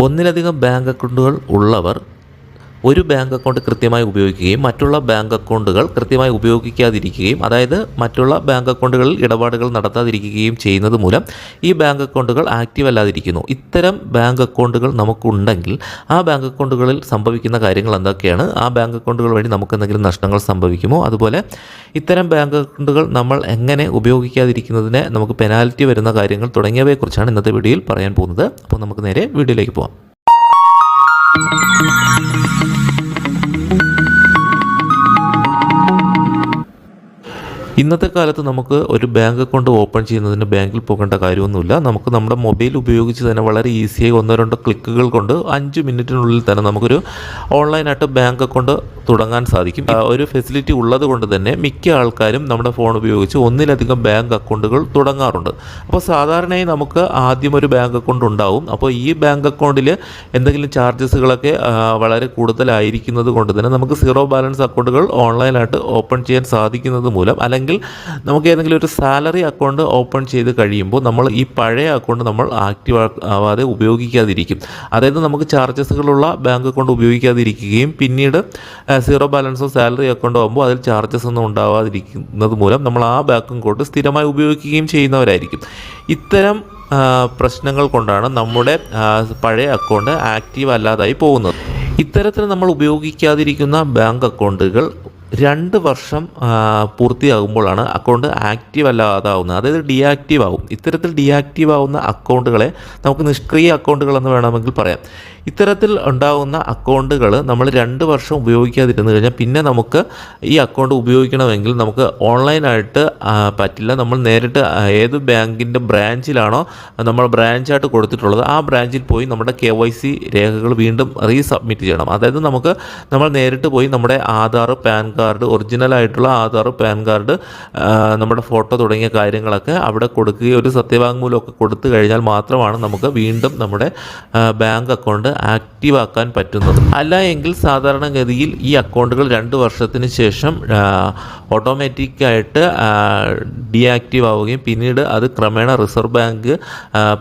ഒന്നിലധികം ബാങ്ക് അക്കൗണ്ടുകൾ ഉള്ളവർ ഒരു ബാങ്ക് അക്കൗണ്ട് കൃത്യമായി ഉപയോഗിക്കുകയും മറ്റുള്ള ബാങ്ക് അക്കൗണ്ടുകൾ കൃത്യമായി ഉപയോഗിക്കാതിരിക്കുകയും അതായത് മറ്റുള്ള ബാങ്ക് അക്കൗണ്ടുകളിൽ ഇടപാടുകൾ നടത്താതിരിക്കുകയും ചെയ്യുന്നത് മൂലം ഈ ബാങ്ക് അക്കൗണ്ടുകൾ ആക്റ്റീവ് അല്ലാതിരിക്കുന്നു. ഇത്തരം ബാങ്ക് അക്കൗണ്ടുകൾ നമുക്കുണ്ടെങ്കിൽ ആ ബാങ്ക് അക്കൗണ്ടുകളിൽ സംഭവിക്കുന്ന കാര്യങ്ങൾ എന്തൊക്കെയാണ്? ആ ബാങ്ക് അക്കൗണ്ടുകൾ വഴി നമുക്ക് എന്തെങ്കിലും നഷ്ടങ്ങൾ സംഭവിക്കുമോ? അതുപോലെ ഇത്തരം ബാങ്ക് അക്കൗണ്ടുകൾ നമ്മൾ എങ്ങനെ ഉപയോഗിക്കാതിരിക്കുന്നതിന് നമുക്ക് പെനാൽറ്റി വരുന്ന കാര്യങ്ങൾ തുടങ്ങിയവയെക്കുറിച്ചാണ് ഇന്നത്തെ വീഡിയോയിൽ പറയാൻ പോകുന്നത്. അപ്പോൾ നമുക്ക് നേരെ വീഡിയോയിലേക്ക് പോകാം ഇന്നത്തെ കാലത്ത് നമുക്ക് ഒരു ബാങ്ക് അക്കൗണ്ട് ഓപ്പൺ ചെയ്യുന്നതിന് ബാങ്കിൽ പോകേണ്ട കാര്യമൊന്നുമില്ല. നമുക്ക് നമ്മുടെ മൊബൈൽ ഉപയോഗിച്ച് തന്നെ വളരെ ഈസിയായി ഒന്നോ രണ്ടോ ക്ലിക്കുകൾ കൊണ്ട് അഞ്ച് മിനിറ്റിനുള്ളിൽ തന്നെ നമുക്കൊരു ഓൺലൈനായിട്ട് ബാങ്ക് അക്കൗണ്ട് തുടങ്ങാൻ സാധിക്കും. ഒരു ഫെസിലിറ്റി ഉള്ളത് കൊണ്ട് തന്നെ മിക്ക ആൾക്കാരും നമ്മുടെ ഫോൺ ഉപയോഗിച്ച് ഒന്നിലധികം ബാങ്ക് അക്കൗണ്ടുകൾ തുടങ്ങാറുണ്ട്. അപ്പോൾ സാധാരണയായി നമുക്ക് ആദ്യം ഒരു ബാങ്ക് അക്കൗണ്ട് ഉണ്ടാവും. അപ്പോൾ ഈ ബാങ്ക് അക്കൗണ്ടിൽ എന്തെങ്കിലും ചാർജസുകളൊക്കെ വളരെ കൂടുതലായിരിക്കുന്നത് കൊണ്ട് തന്നെ നമുക്ക് സീറോ ബാലൻസ് അക്കൗണ്ടുകൾ ഓൺലൈനായിട്ട് ഓപ്പൺ ചെയ്യാൻ സാധിക്കുന്നത് മൂലം അല്ലെങ്കിൽ നമുക്ക് ഏതെങ്കിലും ഒരു സാലറി അക്കൗണ്ട് ഓപ്പൺ ചെയ്ത് കഴിയുമ്പോൾ നമ്മൾ ഈ പഴയ അക്കൗണ്ട് നമ്മൾ ആക്റ്റീവ് ആവാതെ ഉപയോഗിക്കാതിരിക്കും. അതായത് നമുക്ക് ചാർജസുകളുള്ള ബാങ്ക് അക്കൗണ്ട് ഉപയോഗിക്കാതിരിക്കുകയും പിന്നീട് സീറോ ബാലൻസോ സാലറി അക്കൗണ്ടോ ആകുമ്പോൾ അതിൽ ചാർജസ് ഒന്നും ഉണ്ടാവാതിരിക്കുന്നത് മൂലം നമ്മൾ ആ ബാങ്ക് അക്കൗണ്ട് സ്ഥിരമായി ഉപയോഗിക്കുകയും ചെയ്യുന്നവരായിരിക്കും. ഇത്തരം പ്രശ്നങ്ങൾ കൊണ്ടാണ് നമ്മുടെ പഴയ അക്കൗണ്ട് ആക്റ്റീവ് അല്ലാതായി പോകുന്നത്. ഇത്തരത്തിൽ നമ്മൾ ഉപയോഗിക്കാതിരിക്കുന്ന ബാങ്ക് അക്കൗണ്ടുകൾ രണ്ട് വർഷം പൂർത്തിയാകുമ്പോഴാണ് അക്കൗണ്ട് ആക്റ്റീവ് അല്ലാതാവുന്നത്. അതായത് ഡീആക്റ്റീവ് ആവും. ഇത്തരത്തിൽ ഡീആക്റ്റീവ് ആവുന്ന അക്കൗണ്ടുകളെ നമുക്ക് നിഷ്ക്രിയ അക്കൗണ്ടുകൾ എന്ന് വേണമെങ്കിൽ പറയാം. ഇത്തരത്തിൽ ഉണ്ടാകുന്ന അക്കൗണ്ടുകൾ നമ്മൾ രണ്ട് വർഷം ഉപയോഗിക്കാതിരുന്നു കഴിഞ്ഞാൽ പിന്നെ നമുക്ക് ഈ അക്കൗണ്ട് ഉപയോഗിക്കണമെങ്കിൽ നമുക്ക് ഓൺലൈനായിട്ട് പറ്റില്ല. നമ്മൾ നേരിട്ട് ഏത് ബാങ്കിന്റെ ബ്രാഞ്ചിലാണോ നമ്മൾ ബ്രാഞ്ചായിട്ട് കൊടുത്തിട്ടുള്ളത് ആ ബ്രാഞ്ചിൽ പോയി നമ്മുടെ കെ വൈ സി രേഖകൾ വീണ്ടും റീസബ്മിറ്റ് ചെയ്യണം. അതായത് നമുക്ക് നമ്മൾ നേരിട്ട് പോയി നമ്മുടെ ആധാർ പാൻ കാർഡ് ഒറിജിനൽ ആയിട്ടുള്ള ആധാർ പാൻ കാർഡ് നമ്മുടെ ഫോട്ടോ തുടങ്ങിയ കാര്യങ്ങളൊക്കെ അവിടെ കൊടുക്കുകയും ഒരു സത്യവാങ്മൂലമൊക്കെ കൊടുത്തു കഴിഞ്ഞാൽ മാത്രമാണ് നമുക്ക് വീണ്ടും നമ്മുടെ ബാങ്ക് അക്കൗണ്ട് ആക്റ്റീവ് ആക്കാൻ പറ്റുന്നത്. അല്ല എങ്കിൽ സാധാരണഗതിയിൽ ഈ അക്കൗണ്ടുകൾ രണ്ട് വർഷത്തിന് ശേഷം ഓട്ടോമാറ്റിക്കായിട്ട് ഡീആക്റ്റീവ് ആവുകയും പിന്നീട് അത് ക്രമേണ റിസർവ് ബാങ്ക്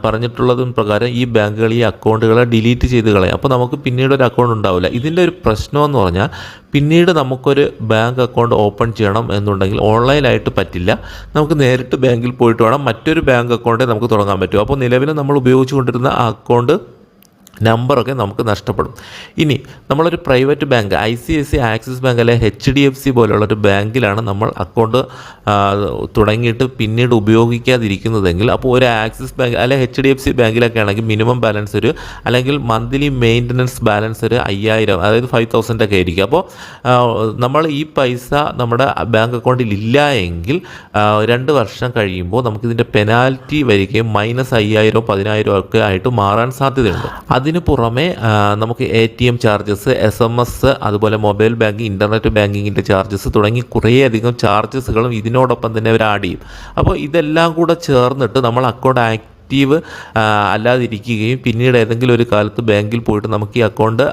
പറഞ്ഞിട്ടുള്ളതും പ്രകാരം ഈ ബാങ്കുകൾ ഈ അക്കൗണ്ടുകളെ ഡിലീറ്റ് ചെയ്ത് കളയും. അപ്പോൾ നമുക്ക് പിന്നീട് ഒരു അക്കൗണ്ട് ഉണ്ടാവില്ല. ഇതിന്റെ ഒരു പ്രശ്നമെന്ന് പറഞ്ഞാൽ പിന്നീട് നമുക്കൊരു ബാങ്ക് അക്കൗണ്ട് ഓപ്പൺ ചെയ്യണം എന്നുണ്ടെങ്കിൽ ഓൺലൈനായിട്ട് പറ്റില്ല. നമുക്ക് നേരിട്ട് ബാങ്കിൽ പോയിട്ട് വേണം മറ്റൊരു ബാങ്ക് അക്കൗണ്ടേ നമുക്ക് തുടങ്ങാൻ പറ്റൂ. അപ്പോൾ നിലവിൽ നമ്മൾ ഉപയോഗിച്ചുകൊണ്ടിരുന്ന അക്കൗണ്ട് നമ്പറൊക്കെ നമുക്ക് നഷ്ടപ്പെടും. ഇനി നമ്മളൊരു private bank I C I C Axis bank അല്ലെ എച്ച് ഡി എഫ് സി പോലുള്ളൊരു ബാങ്കിലാണ് നമ്മൾ അക്കൗണ്ട് തുടങ്ങിയിട്ട് പിന്നീട് ഉപയോഗിക്കാതിരിക്കുന്നതെങ്കിൽ അപ്പോൾ ഒരു ആക്സിസ് ബാങ്ക് അല്ലെ എച്ച് ഡി എഫ് സി ബാങ്കിലൊക്കെ ആണെങ്കിൽ മിനിമം ബാലൻസ് ഒരു അല്ലെങ്കിൽ മന്ത്ലി മെയിന്റനൻസ് ബാലൻസ് ഒരു അയ്യായിരം അതായത് ഫൈവ് തൗസൻഡ് ഒക്കെ ആയിരിക്കും. അപ്പോൾ നമ്മൾ ഈ പൈസ നമ്മുടെ ബാങ്ക് അക്കൗണ്ടിൽ ഇല്ല എങ്കിൽ രണ്ട് വർഷം കഴിയുമ്പോൾ നമുക്കിതിന്റെ പെനാൽറ്റി വരികയും മൈനസ് അയ്യായിരം പതിനായിരം ഒക്കെ ആയിട്ട് മാറാൻ സാധ്യതയുണ്ട്. അതിന് പുറമെ നമുക്ക് A T M charges S M S അതുപോലെ മൊബൈൽ ബാങ്കിങ് ഇന്റർനെറ്റ് ബാങ്കിങ്ങിന്റെ ചാർജസ് തുടങ്ങി കുറേയധികം ചാർജസുകളും ഇതിനോടൊപ്പം തന്നെ അവർ ആഡ് ചെയ്യും. അപ്പോൾ ഇതെല്ലാം കൂടെ ചേർന്നിട്ട് നമ്മൾ അക്കൗണ്ട് ആക്റ്റീവ് അല്ലാതിരിക്കുകയും പിന്നീട് ഏതെങ്കിലും ഒരു കാലത്ത് ബാങ്കിൽ പോയിട്ട് നമുക്ക് ഈ അക്കൗണ്ട്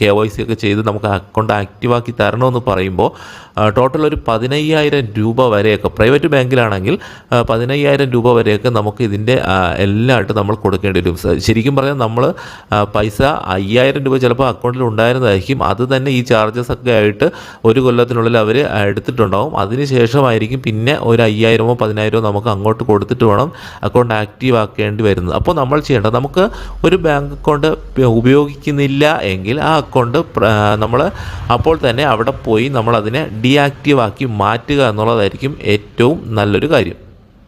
കെ വൈ സി ഒക്കെ ചെയ്ത് നമുക്ക് അക്കൗണ്ട് ആക്റ്റീവാക്കി തരണമെന്ന് പറയുമ്പോൾ ടോട്ടൽ ഒരു പതിനയ്യായിരം രൂപ വരെയൊക്കെ പ്രൈവറ്റ് ബാങ്കിലാണെങ്കിൽ പതിനയ്യായിരം രൂപ വരെയൊക്കെ നമുക്ക് ഇതിന്റെ എല്ലാമായിട്ട് നമ്മൾ കൊടുക്കേണ്ടി വരും. ശരിക്കും പറഞ്ഞാൽ നമ്മൾ പൈസ അയ്യായിരം രൂപ ചിലപ്പോൾ അക്കൗണ്ടിൽ ഉണ്ടായിരുന്നതായിരിക്കും. അത് തന്നെ ഈ ചാർജസ് ഒക്കെ ആയിട്ട് ഒരു കൊല്ലത്തിനുള്ളിൽ അവർ എടുത്തിട്ടുണ്ടാവും. അതിനുശേഷമായിരിക്കും പിന്നെ ഒരു അയ്യായിരമോ പതിനായിരമോ നമുക്ക് അങ്ങോട്ട് കൊടുത്തിട്ട് വേണം അക്കൗണ്ട് ആക്റ്റീവ് ആക്കേണ്ടി വരുന്നത്. അപ്പോൾ നമ്മൾ ചെയ്യേണ്ടത് നമുക്ക് ഒരു ബാങ്ക് അക്കൗണ്ട് ഉപയോഗിക്കുന്നില്ല എങ്കിൽ ആ അക്കൗണ്ട് നമ്മൾ അപ്പോൾ തന്നെ അവിടെ പോയി നമ്മൾ അതിനെ ഡീആക്റ്റീവ് ആക്കി മാറ്റുക എന്നുള്ളതായിരിക്കും ഏറ്റവും നല്ലൊരു കാര്യം.